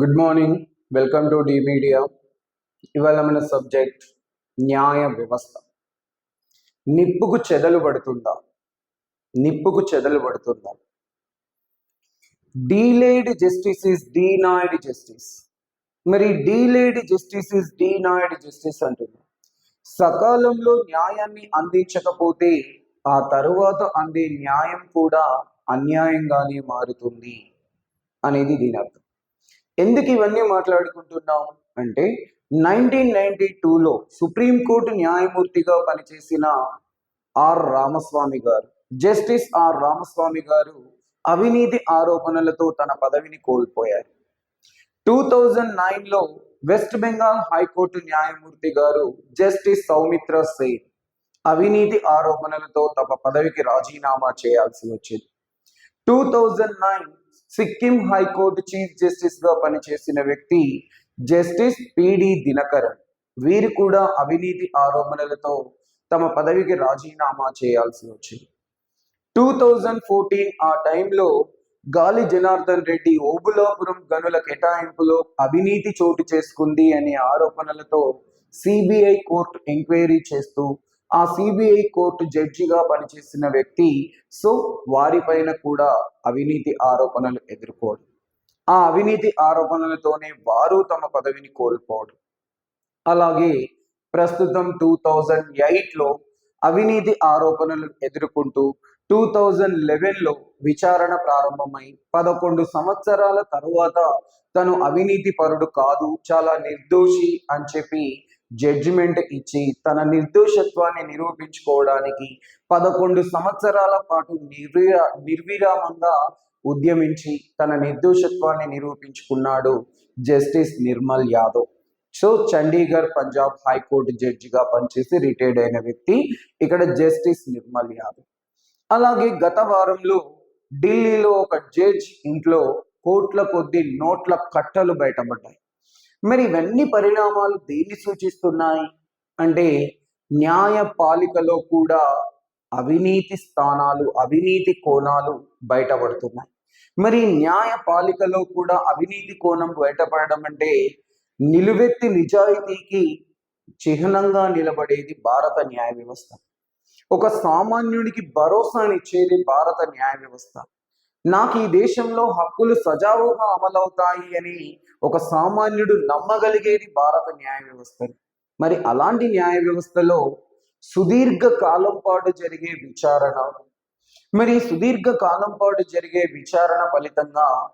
Good morning welcome to the media ఇవాళ మన subject న్యాయ వ్యవస్థ. నిప్పుకు చెదలు పడుతుందా? నిప్పుకు చెదలు పడుతుందా? Delayed justice is denied justice మరి delayed justice is denied justice అంటున్నారు సకాలంలో న్యాయాన్ని అందించకపోతే ఆ తరువాత అందే న్యాయం కూడా అన్యాయంగానే మారుతుంది అనేది దీని అర్థం. ఎందుకు ఇవన్నీ మాట్లాడుకుంటున్నాం అంటే నైన్టీన్ నైన్టీ టూలో సుప్రీంకోర్టు న్యాయమూర్తిగా పనిచేసిన ఆర్ రామస్వామి గారు జస్టిస్ ఆర్ రామస్వామి గారు అవినీతి ఆరోపణలతో తన పదవిని కోల్పోయారు. టూ థౌజండ్ నైన్లో వెస్ట్ బెంగాల్ హైకోర్టు న్యాయమూర్తి గారు జస్టిస్ సౌమిత్ర సేన్ అవినీతి ఆరోపణలతో తమ పదవికి రాజీనామా చేయాల్సి వచ్చింది. Two thousand nine Sikkim high court chief జస్టిస్గా పనిచేసిన వ్యక్తి జస్టిస్ పిడి దినకరన్ వీరు కూడా అవినీతి ఆరోపణలతో తమ పదవికి రాజీనామా చేయాల్సి వచ్చింది. టూ థౌజండ్ ఫోర్టీన్ ఆ టైంలో గాలి జనార్దన్ రెడ్డి ఓబులాపురం గనుల కేటాయింపులో అవినీతి చోటు చేసుకుంది అనే ఆరోపణలతో సిబిఐ కోర్టు ఎంక్వైరీ చేస్తూ ఆ సిబిఐ కోర్టు జడ్జిగా పనిచేసిన వ్యక్తి సో వారిపైన కూడా అవినీతి ఆరోపణలు ఎదుర్కోవడం ఆ అవినీతి ఆరోపణలతోనే వారు తమ పదవిని కోల్పోవడం అలాగే ప్రస్తుతం టూ థౌజండ్ ఎయిట్లో అవినీతి ఆరోపణలు ఎదుర్కొంటూ టూ థౌజండ్ లెవెన్లో విచారణ ప్రారంభమై పదకొండు సంవత్సరాల తరువాత తను అవినీతి పరుడు కాదు చాలా నిర్దోషి అని చెప్పి జడ్జిమెంట్ ఇచ్చి తన నిర్దోషత్వాన్ని నిరూపించుకోవడానికి పదకొండు సంవత్సరాల పాటు నిర్విరా నిర్విరామంగా ఉద్యమించి తన నిర్దోషత్వాన్ని నిరూపించుకున్నాడు justice Nirmal Yadav. So Chandigarh Punjab high court జడ్జిగా పనిచేసి రిటైర్డ్ అయిన వ్యక్తి ఇక్కడ జస్టిస్ నిర్మల్ యాదవ్. అలాగే గత వారంలో ఢిల్లీలో ఒక జడ్జ్ ఇంట్లో కోట్ల కొద్ది నోట్ల కట్టలు బయటపడ్డాయి. మరి ఇవన్నీ పరిణామాలు దేన్ని సూచిస్తున్నాయి? అంటే న్యాయపాలికలో కూడా అవినీతి స్థానాలు అవినీతి కోణాలు బయటపడుతున్నాయి. మరి న్యాయపాలికలో కూడా అవినీతి కోణం బయటపడడం అంటే నిలువెత్తి నిజాయితీకి చిహ్నంగా నిలబడేది భారత న్యాయ వ్యవస్థ. ఒక సామాన్యుడికి భరోసానిచ్చేది భారత న్యాయ వ్యవస్థ. నాకు ఈ దేశంలో హక్కులు సజావుగా అమలవుతాయి అని ఒక సామాన్యుడు నమ్మగలిగేది భారత న్యాయ వ్యవస్థ. మరి అలాంటి న్యాయ వ్యవస్థలో సుదీర్ఘ కాలం పాటు జరిగే విచారణ మరి సుదీర్ఘ కాలం పాటు జరిగే విచారణ ఫలితంగా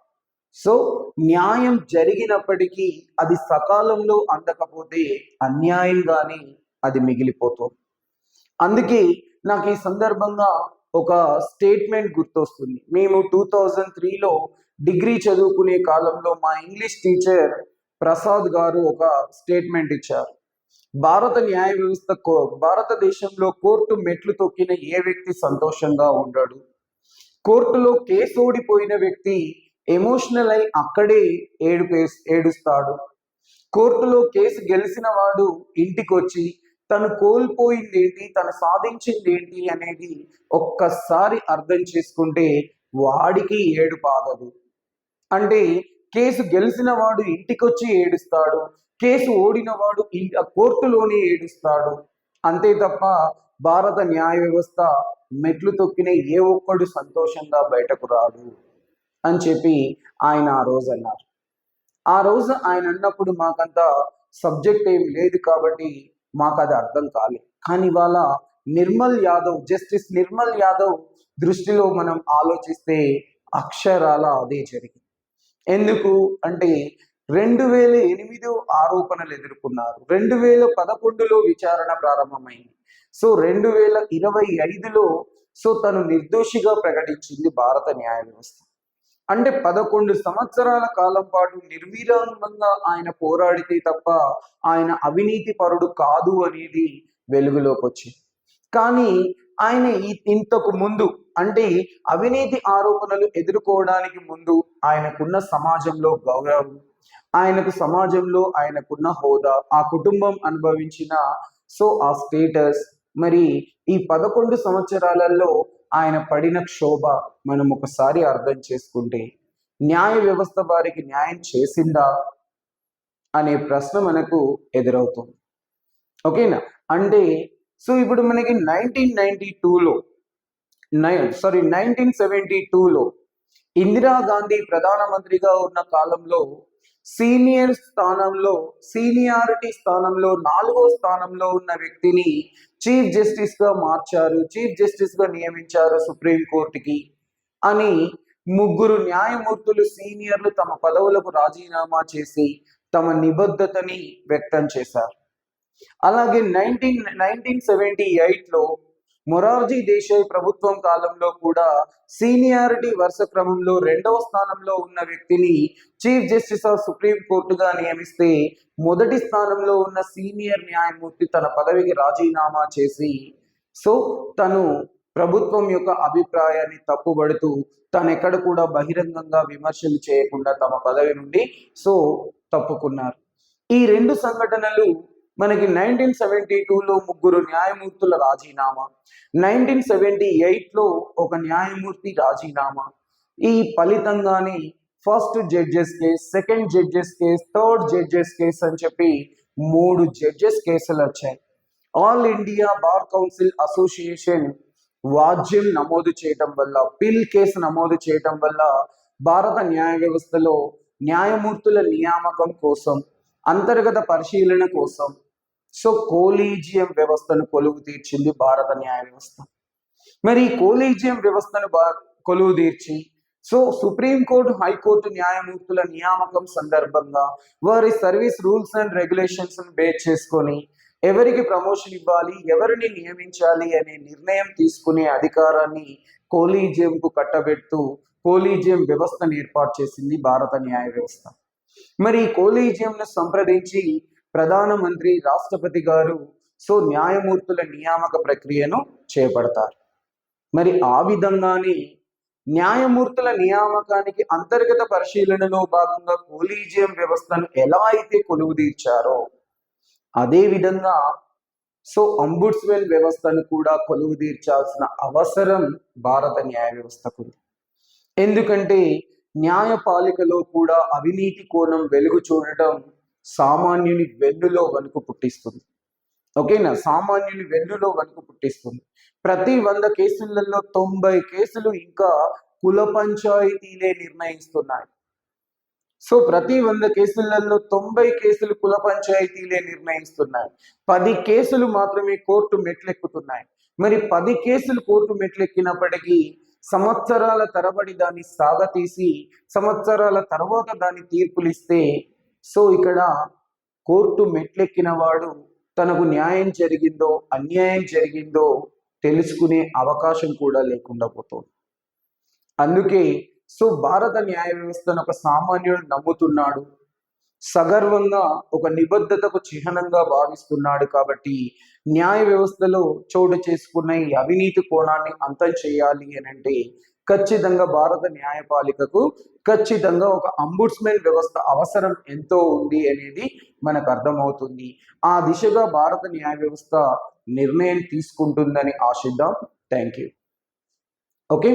సో న్యాయం జరిగినప్పటికీ అది సకాలంలో అందకపోతే అన్యాయంగానే అది మిగిలిపోతుంది. అందుకే నాకు ఈ సందర్భంగా ఒక స్టేట్మెంట్ గుర్తొస్తుంది. మేము టూ థౌజండ్ త్రీలో డిగ్రీ చదువుకునే కాలంలో మా ఇంగ్లీష్ టీచర్ ప్రసాద్ గారు ఒక స్టేట్మెంట్ ఇచ్చారు. భారత న్యాయ వ్యవస్థ కో భారతదేశంలో కోర్టు మెట్లు తొక్కిన ఏ వ్యక్తి సంతోషంగా ఉండడు? కోర్టులో కేసు ఓడిపోయిన వ్యక్తి ఎమోషనల్ అయి అక్కడే ఏడు ఏడుస్తాడు. కోర్టులో కేసు గెలిచిన వాడు ఇంటికొచ్చి తను కోల్పోయింది ఏంటి తను సాధించింది ఏంటి అనేది ఒక్కసారి అర్థం చేసుకుంటే వాడికి ఏడు బాగదు అంటే కేసు గెలిచిన వాడు ఇంటికి వచ్చి ఏడుస్తాడు కేసు ఓడినవాడు కోర్టులోనే ఏడుస్తాడు. అంతే తప్ప భారత న్యాయ వ్యవస్థ మెట్లు తొక్కిన ఏ ఒక్కడు సంతోషంగా బయటకు రాడు అని చెప్పి ఆయన ఆ రోజు అన్నారు. ఆ రోజు ఆయన అన్నప్పుడు మాకంత సబ్జెక్ట్ ఏం లేదు కాబట్టి మాకు అది అర్థం కాలేదు కానీ ఇవాళ నిర్మల్ యాదవ్ జస్టిస్ నిర్మల్ యాదవ్ దృష్టిలో మనం ఆలోచిస్తే అక్షరాల అదే జరిగింది. ఎందుకు అంటే రెండు వేల ఎనిమిది ఆరోపణలు ఎదుర్కొన్నారు. రెండు వేల పదకొండులో విచారణ ప్రారంభమైంది. సో రెండు వేల ఇరవై ఐదులో సో తను నిర్దోషిగా ప్రకటించింది భారత న్యాయ వ్యవస్థ. అంటే పదకొండు సంవత్సరాల కాలం పాటు నిర్విరామంగా ఆయన పోరాడితే తప్ప ఆయన అవినీతి పరుడు కాదు అనేది వెలుగులోకి వచ్చింది. కానీ ఆయన ఇంతకు ముందు అంటే అవినీతి ఆరోపణలు ఎదుర్కోవడానికి ముందు ఆయనకున్న సమాజంలో గౌరవం ఆయనకు సమాజంలో ఆయనకున్న హోదా ఆ కుటుంబం అనుభవించిన సో ఆ స్టేటస్ మరి ఈ పదకొండు సంవత్సరాలలో ఆయన పడిన క్షోభ మనం ఒకసారి అర్థం చేసుకుంటే న్యాయ వ్యవస్థ వారికి న్యాయం చేసిందా అనే ప్రశ్న మనకు ఎదురవుతుంది. ఓకేనా? అంటే సో ఇప్పుడు మనకి నైన్టీన్ నైన్టీ టూలో నైన్ సారీ నైన్టీన్ సెవెంటీ టూలో ఇందిరాగాంధీ ప్రధానమంత్రిగా ఉన్న కాలంలో సీనియర్ స్థానంలో సీనియారిటీ స్థానంలో నాలుగో స్థానంలో ఉన్న వ్యక్తిని చీఫ్ జస్టిస్గా మార్చారు చీఫ్ జస్టిస్గా నియమించారు సుప్రీం కోర్టుకి అని ముగ్గురు న్యాయమూర్తులు సీనియర్లు తమ పదవులకు రాజీనామా చేసి తమ నిబద్ధతని వ్యక్తం చేశారు. అలాగే నైన్టీన్ నైన్టీన్ సెవెంటీ ఎయిట్లో మొరార్జీ దేశాయ్ ప్రభుత్వం కాలంలో కూడా సీనియారిటీ వరుస క్రమంలో రెండవ స్థానంలో ఉన్న వ్యక్తిని చీఫ్ జస్టిస్ ఆఫ్ సుప్రీం కోర్టుగా నియమిస్తే మొదటి స్థానంలో ఉన్న సీనియర్ న్యాయమూర్తి తన పదవికి రాజీనామా చేసి సో తను ప్రభుత్వం యొక్క అభిప్రాయాన్ని తప్పుబడుతూ తనెక్కడ కూడా బహిరంగంగా విమర్శలు చేయకుండా తమ పదవి నుండి సో తప్పుకున్నారు. ఈ రెండు సంఘటనలు మనకి నైన్టీన్ సెవెంటీ టూలో ముగ్గురు న్యాయమూర్తుల రాజీనామా నైన్టీన్ సెవెంటీ ఎయిట్లో ఒక న్యాయమూర్తి రాజీనామా. ఈ ఫలితంగానే first judges case second judges case third judges case అని చెప్పి మూడు జడ్జెస్ కేసులు వచ్చాయి. All India bar council association వాజ్యం నమోదు చేయటం వల్ల పిల్ కేసు నమోదు చేయటం వల్ల భారత న్యాయ వ్యవస్థలో న్యాయమూర్తుల నియామకం కోసం అంతర్గత పరిశీలన కోసం సో కోలీజియం వ్యవస్థను కొలువు తీర్చింది భారత న్యాయ వ్యవస్థ. మరి ఈ కోలీజియం వ్యవస్థను బా- కొలువు తీర్చి సో సుప్రీంకోర్టు హైకోర్టు న్యాయమూర్తుల నియామకం సందర్భంగా వారి service rules and regulations base చేసుకొని ఎవరికి ప్రమోషన్ ఇవ్వాలి ఎవరిని నియమించాలి అనే నిర్ణయం తీసుకునే అధికారాన్ని కోలీజియంకు కట్టబెడుతూ కోలీజియం వ్యవస్థను ఏర్పాటు చేసింది భారత న్యాయ వ్యవస్థ. మరి ఈ కోలీజియంను సంప్రదించి ప్రధానమంత్రి రాష్ట్రపతి గారు సో న్యాయమూర్తుల నియామక ప్రక్రియను చేపడతారు. మరి ఆ విధంగానే న్యాయమూర్తుల నియామకానికి అంతర్గత పరిశీలనలో భాగంగా కోలీజియం వ్యవస్థను ఎలా అయితే కొలువు తీర్చారో అదే విధంగా సో అంబుడ్స్మెన్ వ్యవస్థను కూడా కొలువు తీర్చాల్సిన అవసరం భారత న్యాయ వ్యవస్థకు ఎందుకంటే న్యాయపాలికలో కూడా అవినీతి కోణం వెలుగు చూడటం సామాన్యుని వెన్నులో వణుకు పుట్టిస్తుంది. ఓకేనా? సామాన్యుని వెన్నులో వణుకు పుట్టిస్తుంది. ప్రతి వంద కేసులలో తొంభై కేసులు ఇంకా కుల పంచాయతీలే నిర్ణయిస్తున్నాయి. సో ప్రతి వంద కేసులలో తొంభై కేసులు కుల పంచాయతీలే నిర్ణయిస్తున్నాయి. పది కేసులు మాత్రమే కోర్టు మెట్లెక్కుతున్నాయి. మరి పది కేసులు కోర్టు మెట్లెక్కినప్పటికీ సంవత్సరాల తరబడి దాన్ని సాగతీసి సంవత్సరాల తర్వాత దాన్ని తీర్పులిస్తే సో ఇక్కడ కోర్టు మెట్లెక్కిన వాడు తనకు న్యాయం జరిగిందో అన్యాయం జరిగిందో తెలుసుకునే అవకాశం కూడా లేకుండా పోతుంది. అందుకే సో భారత న్యాయ వ్యవస్థను ఒక సామాన్యుడు నమ్ముతున్నాడు. సగర్వంగా ఒక నిబద్ధతకు చిహ్నంగా భావిస్తున్నాడు కాబట్టి న్యాయ వ్యవస్థలో చోటు చేసుకున్న ఈ అవినీతి కోణాన్ని అంతం చేయాలి అని అంటే ఖచ్చితంగా భారత న్యాయపాలికకు ఖచ్చితంగా ఒక అంబుడ్స్మెన్ వ్యవస్థ అవసరం ఎంతో ఉంది అనేది మనకు అర్థమవుతుంది. ఆ దిశగా భారత న్యాయ వ్యవస్థ నిర్ణయం తీసుకుంటుందని ఆశిద్దాం. Thank you okay